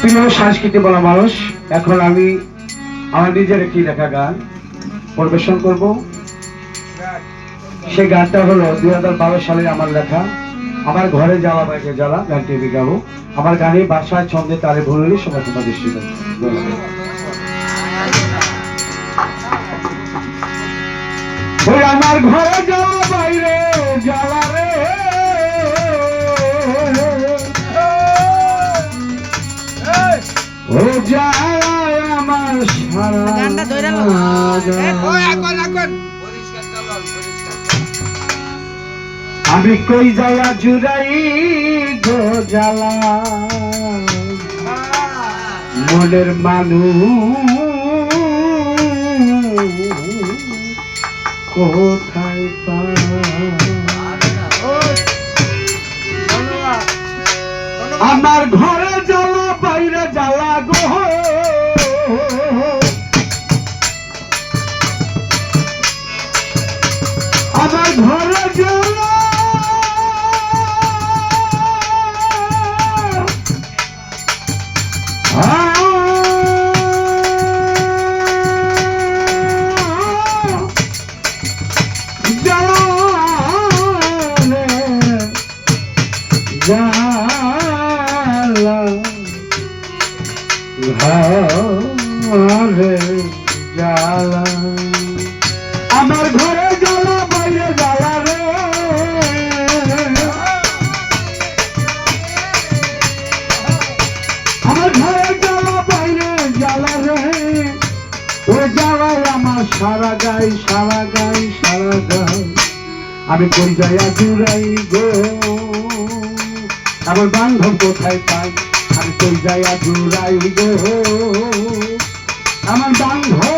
প্রিয় সংস্কৃতি বলা মানুষ, এখন আমি আমার নিজের একটি লেখা গান পরিবেশন করব। সেই গানটা হলো দুই হাজার বারো সালে আমার লেখা, আমার ঘরে যাওয়া বাইকে জ্বালা গানটি আমি গাবো। আমার গানে বাসায় ছন্দে তারে ভুললি সবাই তোমার দৃষ্টি আমার ঘরে যাওয়া জ্বালায় আমার সারা গানটা ধইরা লও। গান। আমি কই জ্বালা জুড়াই গো জ্বালা? মনের মানুষ কোথায় পায়? আমার ঘরে জালা ঘরে জালা আমার ঘরে জ্বালা বাইরে জ্বালা রে। আমার ঘরে জ্বালা বাইরে জ্বালা রে ও জ্বালায় আমার সারা গাই সারা গাই সারা আমি কই যাইয়া জুড়াই গো? আমার বান্ধব কোথায় পাই আর কই যায় জুড়াই গো? আমার বান্ধব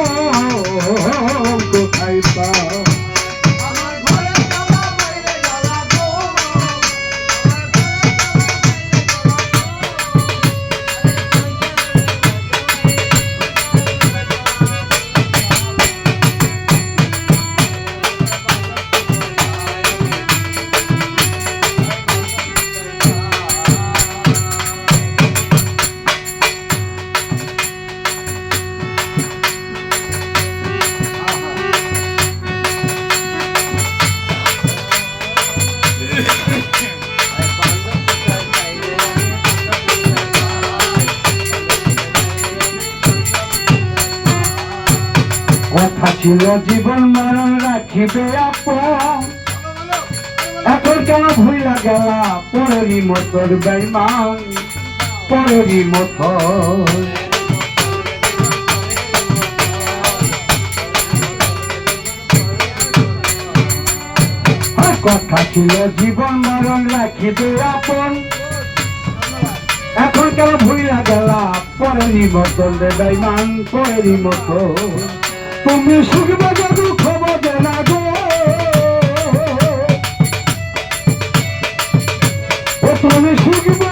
ছিল জীবন মরণ রাখিবে এখন কেন ভুইলা গেলা? পরেরই মতর বেইমান, পরেরই আর কথা ছিল জীবন মরণ রাখিবে আপন। এখন কেন ভুইলা গেলা? পরেরই মতন রে বেইমান, পরেরই মতন তুমি সুখবে যে দুঃখ বোঝে না গো। তুমি সুখবে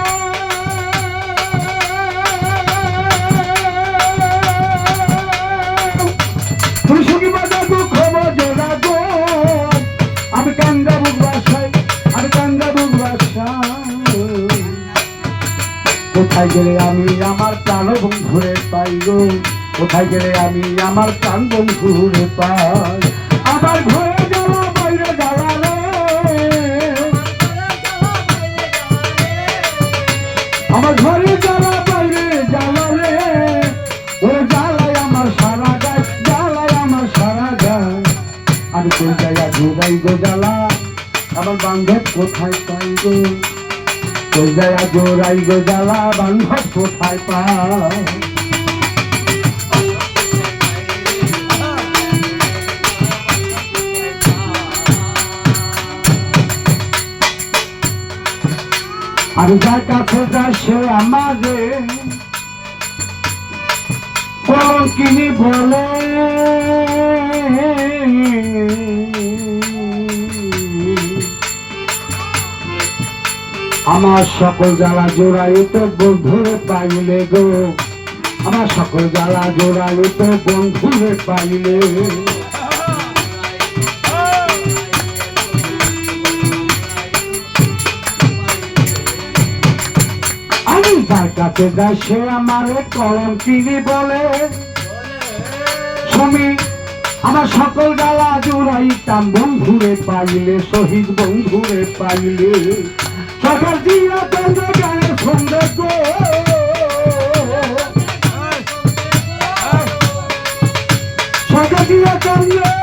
তুমি সুখবে যে দুঃখ বোঝে না গো। আমি কোথায় আমি আমার প্রাণ বন্ধুরে পাই কোথায় গেলে আমি আমার প্রাণ বন্ধুরে পাই? আমার ঘরে আমার ঘরে যাওয়া বাইরে যাওয়া ও জ্বালায় আমার সারা গায়, জ্বালায় আমার সারা গায়। আমি কই যাইয়া ঘুরাই গো জ্বালা? আমার বান্ধব কোথায় পাই গো? যাইয়া জোরাই গো জ্বালা? বান্ধব কোথায় পায়? আর যার কাছে যায় সে আমাদের কিনি বলে, আমার সকল জ্বালা জোড়াইত বন্ধুরে পাইলে গো। আমার সকল জ্বালা জোড়াইত বন্ধুরে পাইলে যার কাছে যায় সে আমার কলম বলে। স্বামী, আমার সকল বন্ধুরে পাইলে, শহীদ বন্ধুরে পাইলে। সকাল দিয়া তোমরা গানের গো সকাল দিয়া তোমরা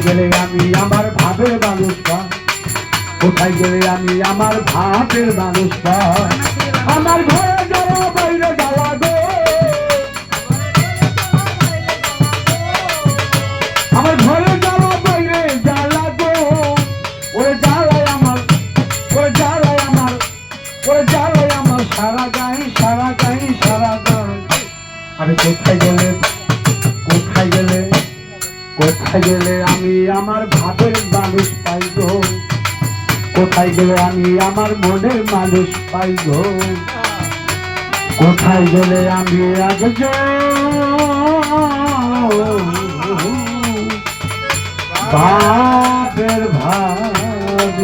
কোথায় গেলে আমি আমার ভাবের মানুষ? কোথায় গেলে আমি আমার ভাবের মানুষ? আমার ঘরে যাওয়া গেলে আমি আমার ভাবের মানুষ পাইব কোথায় গেলে আমি আমার মনের মানুষ পাইব কোথায় গেলে আমি আজ বাপের ভাব